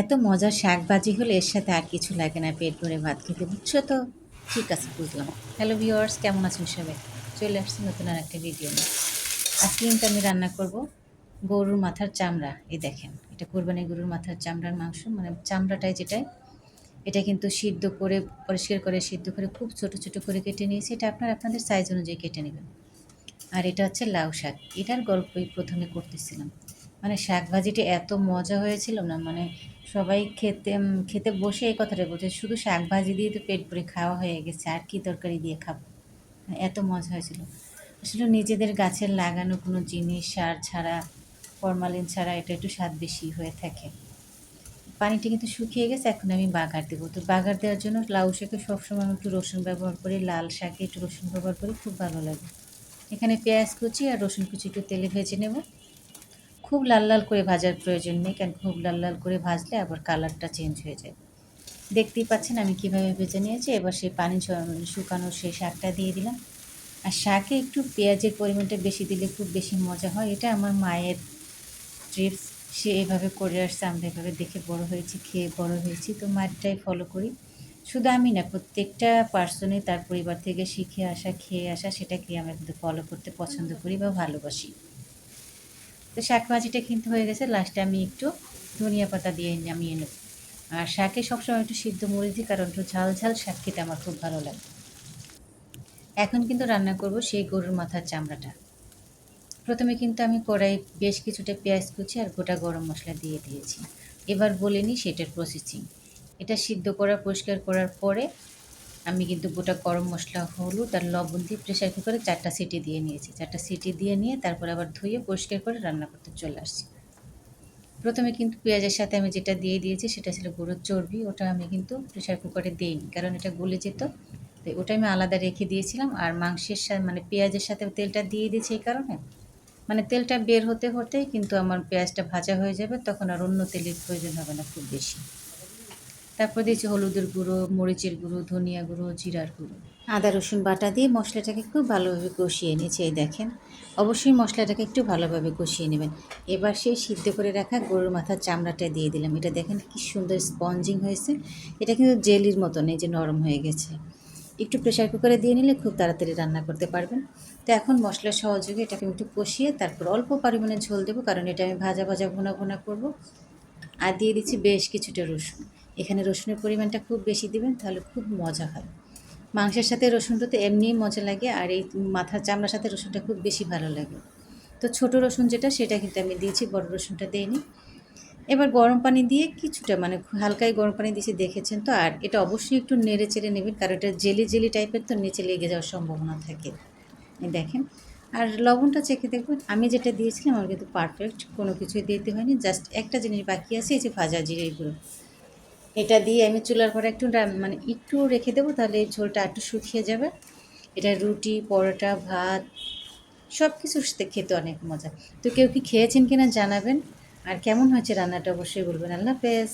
এত মজার শাক ভাজি হলে এর সাথে আর কিছু লাগে না, পেট ভরে ভাত খেতে, বুঝছ তো? ঠিক আছে, বুঝলাম। হ্যালো ভিওয়ার্স কেমন আছেন সবাই? চলে আসছি নতুন আর একটা ভিডিও নিয়ে। আজকে কিন্তু আমি রান্না করব গরুর মাথার চামড়া। এই দেখেন, এটা কোরবানি গরুর মাথার চামড়ার মাংস। মানে চামড়াটাই যেটাই এটা কিন্তু সিদ্ধ করে, পরিষ্কার করে, সিদ্ধ করে খুব ছোট ছোট করে কেটে নিয়েছি। এটা আপনার আপনাদের সাইজ অনুযায়ী কেটে নেবেন। আর এটা হচ্ছে লাউ শাক। এটার গল্পই প্রথমে করতেছিলাম। মানে শাক ভাজিটা এত মজা হয়েছিল না? মানে সবাই খেতে খেতে বসে এই কথাটা বলছে, শুধু শাক ভাজি দিয়ে তো পেট ভরে খাওয়া হয়ে গেছে, আর কি তরকারি দিয়ে খাব? মানে এত মজা হয়েছিল। আসলে নিজেদের গাছের লাগানো কোনো জিনিস সার ছাড়া, ফরমালিন ছাড়া এটা একটু স্বাদ বেশি হয়ে থাকে। পানিটা কিন্তু শুকিয়ে গেছে, এখন আমি বাগার দেবো। তো বাগার দেওয়ার জন্য লাউ শাকে সবসময় আমি একটু রসুন ব্যবহার করি, লাল শাকে একটু রসুন ব্যবহার করি, খুব ভালো লাগে। এখানে পেঁয়াজ কুচি আর রসুন কুচি একটু তেলে ভেজে নেব। খুব লাল লাল করে ভাজার প্রয়োজন নেই, কারণ খুব লাল লাল করে ভাজলে আবার কালারটা চেঞ্জ হয়ে যায়। দেখতেই পাচ্ছেন আমি কীভাবে ভেজে নিয়েছি, এবার সেই পানি ছ- শুকানো সেই শাকটা দিয়ে দিলাম। আর শাকে একটু পেঁয়াজের পরিমাণটা বেশি দিলে খুব বেশি মজা হয়, এটা আমার মায়ের ট্রিপস সে এভাবে করে আসছে, আমরা এভাবে দেখে বড় হয়েছি, খেয়ে বড় হয়েছি, তো মায়েরটাই ফলো করি। শুধু আমি না, প্রত্যেকটা পার্সনই তার পরিবার থেকে শিখে আসা, খেয়ে আসা সেটাকে আমরা কিন্তু ফলো করতে পছন্দ করি বা ভালোবাসি। তো শাক ভাজিটা কিন্তু হয়ে গেছে লাস্টে আমি একটু ধনিয়া পাতা দিয়ে নামিয়ে নেব। আর শাকে সবসময় একটু সিদ্ধ মরিচ দিই কারণ একটু ঝাল ঝাল শাক খেতে আমার খুব ভালো লাগে। এখন কিন্তু রান্না করব সেই গরুর মাথার চামড়াটা। প্রথমে কিন্তু আমি কড়াই বেশ কিছুটা পেঁয়াজ কুচি আর গোটা গরম মশলা দিয়ে দিয়েছি। এবার বলে নিই সেটার প্রসেসিং এটা সিদ্ধ করা, পরিষ্কার করার পরে আমি কিন্তু গোটা গরম মশলা, হলুদ আর লবণ দিয়ে প্রেশার কুকারে চারটা সিটি দিয়ে নিয়েছি। চারটা সিটি দিয়ে নিয়ে তারপর আবার ধুয়ে পরিষ্কার করে রান্না করতে চলে আসছি। প্রথমে কিন্তু পেঁয়াজের সাথে আমি যেটা দিয়ে দিয়েছি সেটা ছিল গরুর চর্বি, ওটা আমি কিন্তু প্রেশার কুকারে দিইনি, কারণ এটা গলে যেত। তো ওটা আমি আলাদা রেখে দিয়েছিলাম আর মাংসের সাথে মানে পেঁয়াজের সাথে তেলটা দিয়ে দিয়েছি এই কারণে। মানে তেলটা বের হতে হতেই কিন্তু আমার পেঁয়াজটা ভাজা হয়ে যাবে, তখন আর অন্য তেলের প্রয়োজন হবে না খুব বেশি। তারপর দিয়েছি হলুদের গুঁড়ো, মরিচের গুঁড়ো, ধনিয়া গুঁড়ো, জিরার গুঁড়ো। আদা, রসুন বাটা দিয়ে মশলাটাকে খুব ভালোভাবে কষিয়ে নিয়েছি, এই দেখেন। অবশ্যই মশলাটাকে একটু ভালোভাবে কষিয়ে নেবেন। এবার সেই সিদ্ধ করে রাখা গরুর মাথার চামড়াটা দিয়ে দিলাম। এটা দেখেন কি সুন্দর স্পঞ্জিং হয়েছে। এটা কিন্তু জেলির মতন, এই যে নরম হয়ে গেছে। একটু প্রেশার কুকারে দিয়ে নিলে খুব তাড়াতাড়ি রান্না করতে পারবেন। তো এখন মশলার সহযোগে এটাকে একটু কষিয়ে তারপর অল্প পরিমাণে ঝোল দেবো, কারণ এটা আমি ভাজা ভাজা, ভুনা ভুনা করব। আর দিয়ে দিচ্ছি বেশ কিছুটা রসুন। এখানে রসুনের পরিমাণটা খুব বেশি দিবেন, তাহলে খুব মজা হয়। মাংসের সাথে রসুনটা তো এমনিই মজা লাগে, আর এই মাথার চামড়ার সাথে রসুনটা খুব বেশি ভালো লাগে। তো ছোট রসুন যেটা, সেটা কিন্তু আমি দিয়েছি, বড় রসুনটা দিইনি। এবার গরম পানি দিয়ে কিছুটা মানে হালকাই গরম পানি দিয়েছি, দেখেছেন তো? আর এটা অবশ্যই একটু নেড়ে চেড়ে নেবেন, কারণ এটা জেলি জেলি টাইপের তো, নিচে লেগে যাওয়ার সম্ভাবনা থাকে। দেখেন। আর লবণটা চেখে দেখবেন, আমি যেটা দিয়েছিলাম, আমার কিন্তু পারফেক্ট, কোনো কিছুই দিতে হয়নি, জাস্ট একটা জিনিস বাকি আছে, এই যে ভাজা জিরে গুঁড়ো। এটা দিয়ে আমি চুলার পরে একটু মানে একটু রেখে দেবো, তাহলে ঝোলটা একটু শুকিয়ে যাবে। এটা রুটি, পরোটা, ভাত সব কিছু খেতে অনেক মজা। তো কেউ কি খেয়েছেন কিনা জানাবেন। আর কেমন হয়েছে রান্নাটা অবশ্যই বলবেন। আল্লাহ হাফেজ।